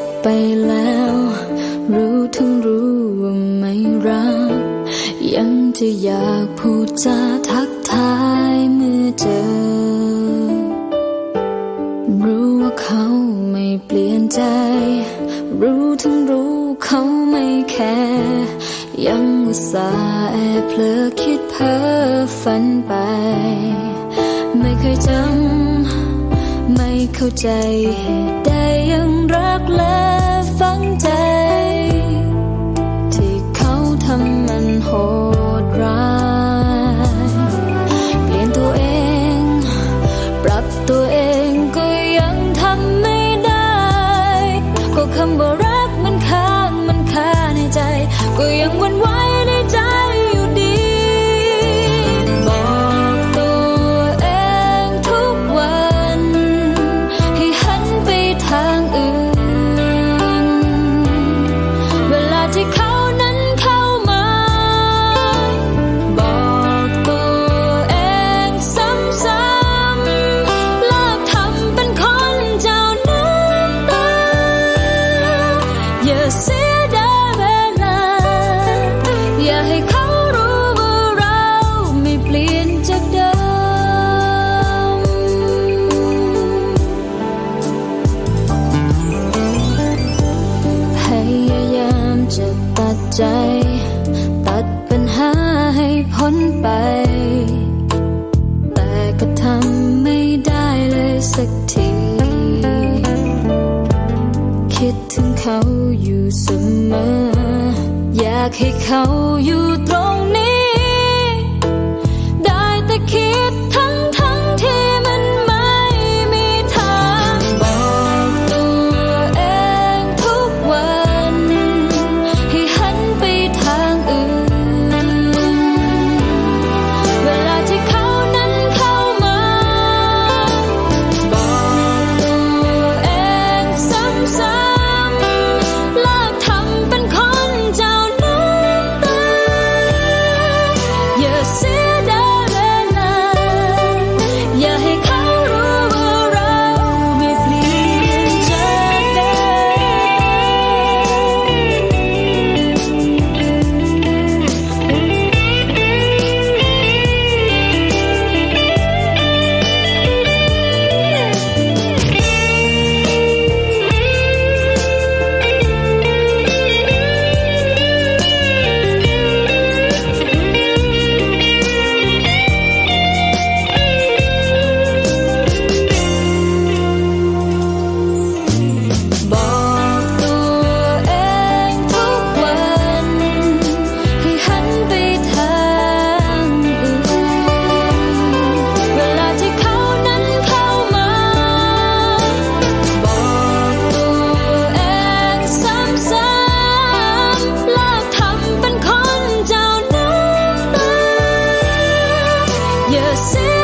บไปแล้ว รู้ทั้งรู้ว่าไม่รัก ยังจะอยากพูดจาทักทายเมื่อเจอ รู้ว่าเขาไม่เปลี่ยนใจ รู้ทั้งรู้เขาไม่แคร์ยังอุตส่าห์แอบเพลอคิดเพ้อฝันไป ใจเหตุใดยังรักและฝังใจ ที่เขาทำมันโหดร้าย เปลี่ยนตัวเอง ปรับตัวเองก็ยังทำไม่ได้ ก็คำว่ารักมันค้างมันคาในใจ ก็ยังวันไหวใน ใจ ตัดปัญหาให้พ้นไป แต่ก็ทำไม่ได้เลยสักที คิดถึงเขาอยู่เสมอ อยากให้เขาอยู่ตรงนี้ ได้แต่คิด You see